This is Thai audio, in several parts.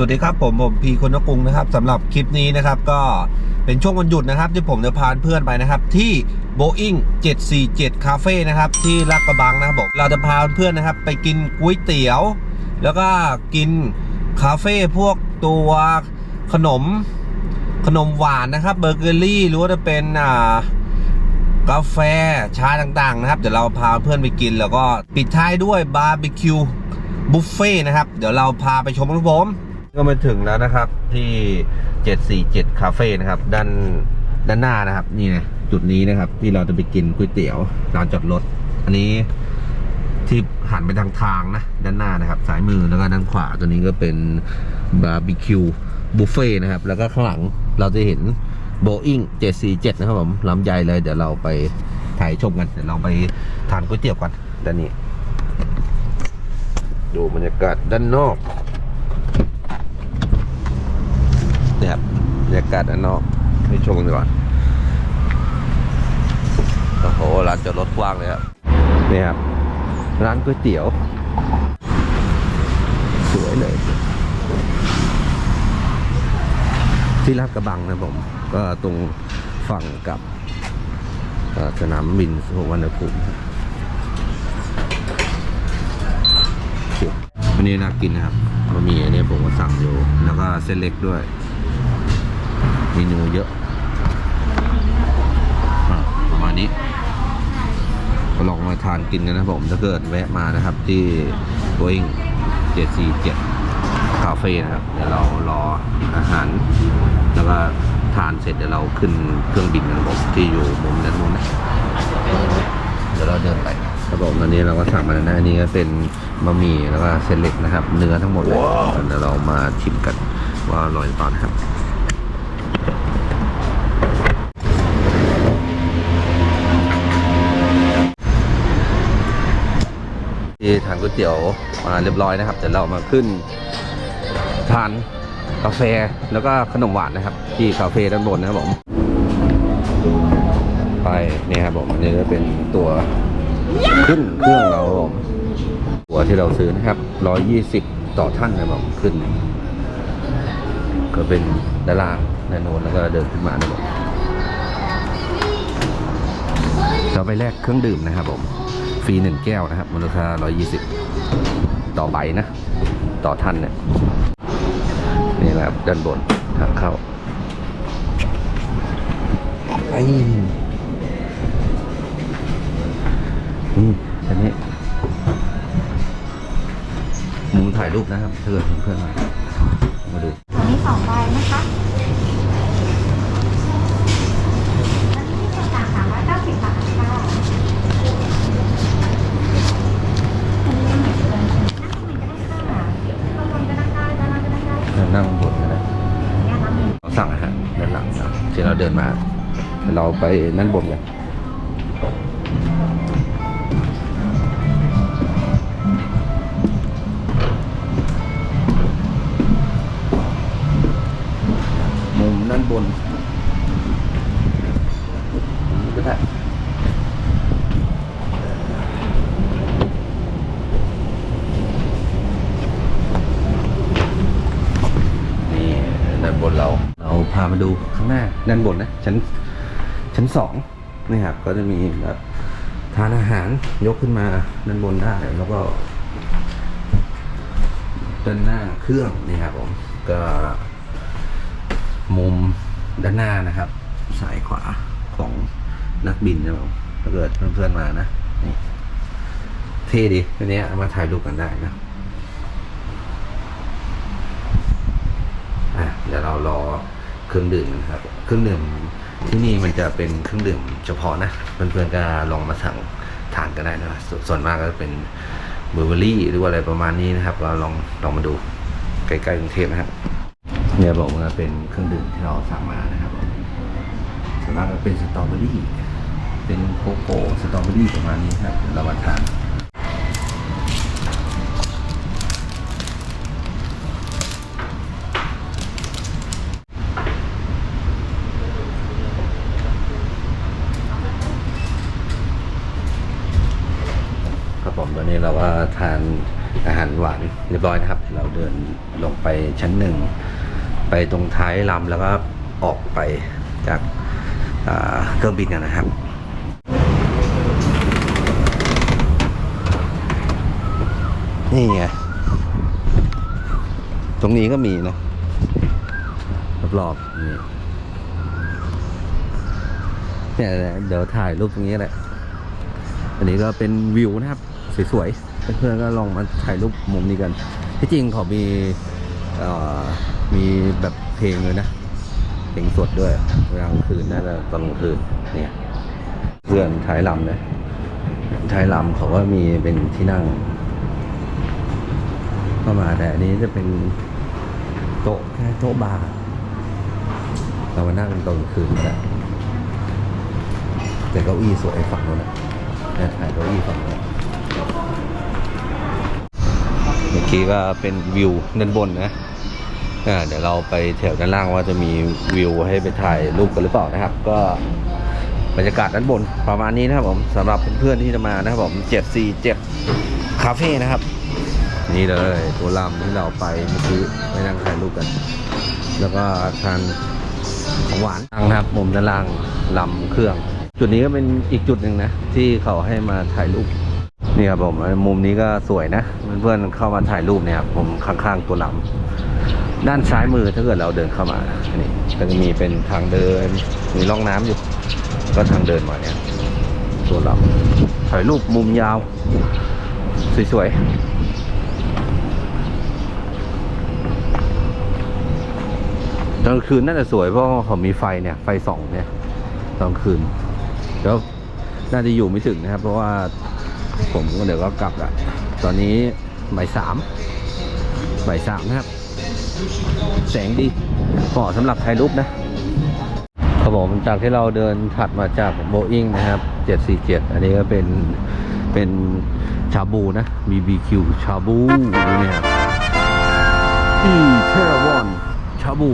สวัสดีครับผมผมพีคนนกุงนะครับสำหรับคลิปนี้นะครับก็เป็นช่วงวันหยุดนะครับ ที่ผมจะพาเพื่อนไปนะครับ ที่ Boeing 747 Cafe นะครับที่ลาดกระบังนะครับผมเราจะพาเพื่อนนะครับ ไปกินก๋วยเตี๋ยว แล้วก็กินคาเฟ่พวกตัวขนมขนมหวานนะครับเบเกอรี่หรือว่าจะเป็นอ่ากาแฟชาต่างๆนะครับ เดี๋ยวเราพาเพื่อนไปกิน แล้วก็ปิดท้ายด้วยบาร์บีคิวบุฟเฟ่นะครับ เดี๋ยวเราพาไปชมครับผม ก็มาถึงแล้วนะครับ ที่747คาเฟ่นะครับ ด้านด้านหน้านะครับ นี่นะจุดนี้นะครับ ที่เราจะไปกินก๋วยเตี๋ยวลานจอดรถ อันนี้ที่หันไปทางทางนะ ด้านหน้านะครับซ้ายมือแล้วก็ด้านขวาตัวนี้ก็เป็นบาร์บีคิวบุฟเฟ่นะครับ แล้วก็ข้างหลังเราจะเห็น Boeing 747 นะครับผมลำใหญ่เลย เดี๋ยวเราไปถ่ายชมกัน เดี๋ยวเราไปทานก๋วยเตี๋ยวกันด้านนี้ ดูบรรยากาศด้านนอก เนี่ยครับบรรยากาศด้านนอกให้ชมกันก่อนโอ้โหร้านจอดรถกว้างเลยครับนี่ครับร้านก๋วยเตี๋ยว สวยเลย ที่ลาดกระบังนะผม ก็ตรงฝั่งกับสนามบินสุวรรณภูมิครับวันนี้น่ากินนะครับบะหมี่อันนี้ผมก็สั่งอยู่ แล้วก็เส้นเล็กด้วย เมนูเยอะอะประมาณนี้ลองมาทานกินกันนะผมถ้าเกิดแวะมานะครับที่ Boeing 747คาเฟ่นะครับ เดี๋ยวเรารออาหาร แล้วก็ทานเสร็จเดี๋ยวเราขึ้นเครื่องบินกันครับผมที่อยู่มุมด้นนู้นนะเดี๋ยวเราเดินไปครับผมอันนี้เราก็สั่งมาแล้วนะอันนี้ก็เป็นบะหมี่แล้วก็เส้นเล็กนะครับ เนื้อทั้งหมดเลยเดี๋ยวเรามาชิมกันว่าอร่อยหรือเปล่านะครับ ที่ทานก๋วยเตี๋ยวมาเรียบร้อยนะครับเดี๋ยวเรามาขึ้นทานกาแฟแล้วก็ขนมหวานนะครับ ที่คาเฟ่ด้านบนนะครับผม ไปนี่ครับผมอันนี้ก็เป็นตัวขึ้นเครื่องเราผมตัวที่เราซื้อนะครับร้อยยี่สิบต่อท่านนะครับผมขึ้น ก็เป็นด้านล่างด้านโน้นแล้วก็เดินขึ้นมานะครับผมเราไปแลกเครื่องดื่มนะครับผม รีหนึ่งแก้วนะครับมูลค่า 120 ต่อใบนะ ต่อท่านเนี่ยนี่แหละครับด้านบนทางเข้าไอ้นี่อันนี้มุมถ่ายรูปนะครับถ้าเกิดเพื่อนๆมามาดู อันนี้สองใบนะคะอันนี้เป็นต่างสามร้อยเก้าสิบบาทค่ะอันนี้ยังไม่เกินนั่งคุยก็ได้ค่ะข้างบนก็นั่งได้ด้านล่างก็นั่งได้ค่ะ นั่งบนนะ เนี่ยรับหนึ่ง เราสั่งอาหารด้านหลังนะที่เราเดิ นมา เราไปนั่นบนกันมุมนั่นบนก็ได้นี่ด้านบน เราพามาดูข้างหน้าด้านบนนะชั้นชั้นสองนี่ครับก็จะมีแบบทานอาหารยกขึ้นมาด้านบนได้แล้วก็ด้านหน้าเครื่องนี่ครับผมก็มุมด้านหน้านะครับสายขวาของนักบินนะครับผมถ้าเกิดเพื่อนๆมานะนี่เท่ดีอันเนี้มาถ่ายรูปกันได้นะ อะ เดี๋ยวเรารอเครื่องดื่มกันครับ เครื่องดื่มที่นี่มันจะเป็นเครื่องดื่มเฉพาะนะเพื่อนๆก็ลองมาสั่งทานกันได้นะสส่วนมากก็จะเป็นเบอร์เบอรี่หรือว่าอะไรประมาณนี้นะครับ เราลองลองมาดูใกล้ๆกรุงเทพนะครับเนี่ยบอกว่าเป็นเครื่องดื่มที่เราสั่งมานะครับส่วนมากก็เป็นสตรอเบอรี่เป็นโกโก้สตรอเบอรี่ประมาณนี้ครับเดี๋ยวเรามาทาน นี้เราก็ทานอาหารหวานเรียบร้อยนะครับ เราเดินลงไปชั้นหนึ่ง ไปตรงท้ายลำแล้วก็ออกไปจากาเครื่องบินกันนะครับนี่ไง ตรงนี้ก็มีนะรอบๆนี่เนี่ยเดี๋ยวถ่ายรูปตรงนี้แหละ อันนี้ก็เป็นวิวนะครับ สวยๆ เพื่อนๆก็ลองมาถ่ายรูปมุมนี้กันที่จริงเขามีมีแบบเพลงเลยนะ เพลงสดด้วยเวลากลางคืนน่าจะตอนกลางคืนเนี่ยเพื่อนท้ายลำเลยท้ายลำเขาก็มีเป็นที่นั่งเข้ามาแต่อันนี้จะเป็นโต๊ะแค่โต๊ะบาร์เรามานั่งตอนกลางคืนก็ได้แต่เก้าอี้สวยฝั่งนู้นนะเนี่ยถ่ายเก้าอี้ฝั่งนู้น กี้ก็เป็นวิวด้านบนนะอ่าเดี๋ยวเราไปแถวด้านล่างว่าจะมีวิวให้ไปถ่ายรูปกันหรือเปล่านะครับ ก็บรรยากาศด้านบนประมาณนี้นะครับผมสำหรับเพื่อนๆที่จะมานะครับผม747คาเฟ่นะครับ นี่เลยตัวลำที่เราไปเมื่อกี้ไปนั่งถ่ายรูปกัน แล้วก็ทานของหวานนะครับมุมด้านล่างลำเครื่อง จุดนี้ก็เป็นอีกจุดหนึ่งนะ ที่เขาให้มาถ่ายรูป นี่ครับผมมุมนี้ก็สวยนะ เพื่อนๆเข้ามาถ่ายรูปเนี่ยครับผมข้างๆตัวลำด้านซ้ายมือถ้าเกิดเราเดินเข้ามานี่ก็จะมีเป็นทางเดินมีร่องน้ำอยู่ ก็ทางเดินมาเนี่ยตัวลำถ่ายรูปมุมยาว สวยๆตอนคืนน่าจะสวยเพราะเขามีไฟเนี่ยไฟส่องเนี่ยตอนคืนแล้วน่าจะอยู่ไม่ถึงนะครับ เพราะว่า ผมก็เดี๋ยวก็กลับละตอนนี้บ่ายสามบ่ายสามนะครับ แสงดีเหมาะสำหรับถ่ายรูปนะครับผมจากที่เราเดินถัดมาจากโบอิงนะครับ 747 อันนี้ก็เป็นเป็นชาบูนะ BBQ ชาบูเนี่ยครับอีเทอร์วอนชาบู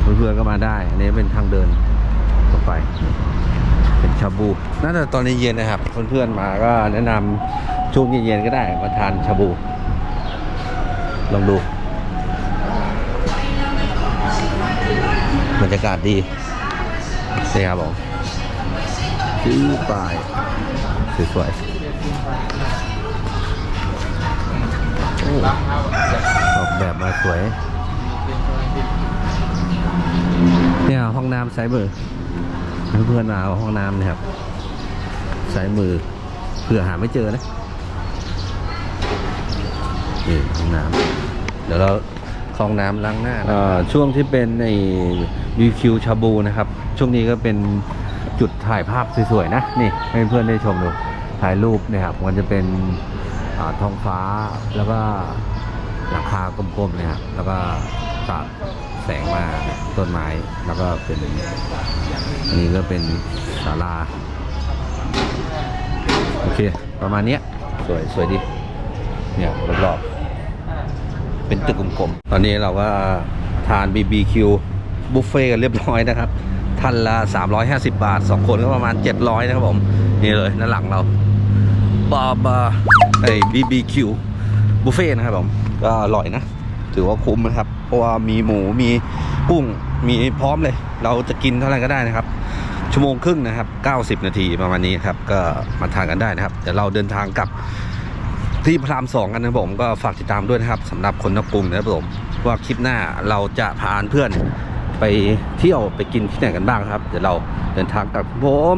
เพื่อนๆก็มาได้ อันนี้เป็นทางเดินลงไป ชาบู น่าจะตอนเย็นๆนะครับ เพื่อนๆมาก็แนะนำช่วงเย็นๆก็ได้มาทานชาบู ลองดู บรรยากาศดีนี่ครับผมซื้อปลายสวยๆออกแบบมาสวย เนี่ยห้องน้ำซ้ายมือ เพื่อนมาเอาห้องน้ำนะครับซ้ายมือเผื่อหาไม่เจอนะนี่ห้องน้ำเดี๋ยวเราเข้าห้องน้ำล้างหน้าช่วงที่เป็นในวิวคิวชาบูนะครับ ช่วงนี้ก็เป็นจุดถ่ายภาพสวยๆนะนี่ให้เพื่อนได้ชมดูถ่ายรูปนะครับมันจะเป็นอท้องฟ้าแล้วก็หลังคากลมๆเนี่ยครับแล้วก็สาด แสงมาต้นไม้แล้วก็เป็นอันนี้ก็เป็นศาลา โอเค ประมาณนี้สวยสวยดี เนี่ยรอบๆเป็นตึกกลมๆ ตอนนี้เราก็ทาน BBQ บุฟเฟ่กันเรียบร้อยนะครับท่านละ 350 บาท 2 คนก็ประมาณ 700 นะครับผม นี่เลยด้านหลังเราบาบาไอ้ BBQ บุฟเฟ่นะครับผม ก็อร่อยนะ ถือว่าคุ้มนะครับ เพราะว่ามีหมูมีกุ้งมีพร้อมเลย เราจะกินเท่าไหร่ก็ได้นะครับ ชั่วโมงครึ่งนะครับ 90 นาทีประมาณนี้ครับ ก็มาทานกันได้นะครับเดี๋ยวเราเดินทางกลับที่พระรามสองกันนะผมก็ฝากติดตามด้วยนะครับสำหรับคนนกรุงนะครับผมว่าคลิปหน้าเราจะพาเพื่อนไปเที่ยวไปกินที่ไหนกันบ้างครับ เดี๋ยวเราเดินทางกลับผม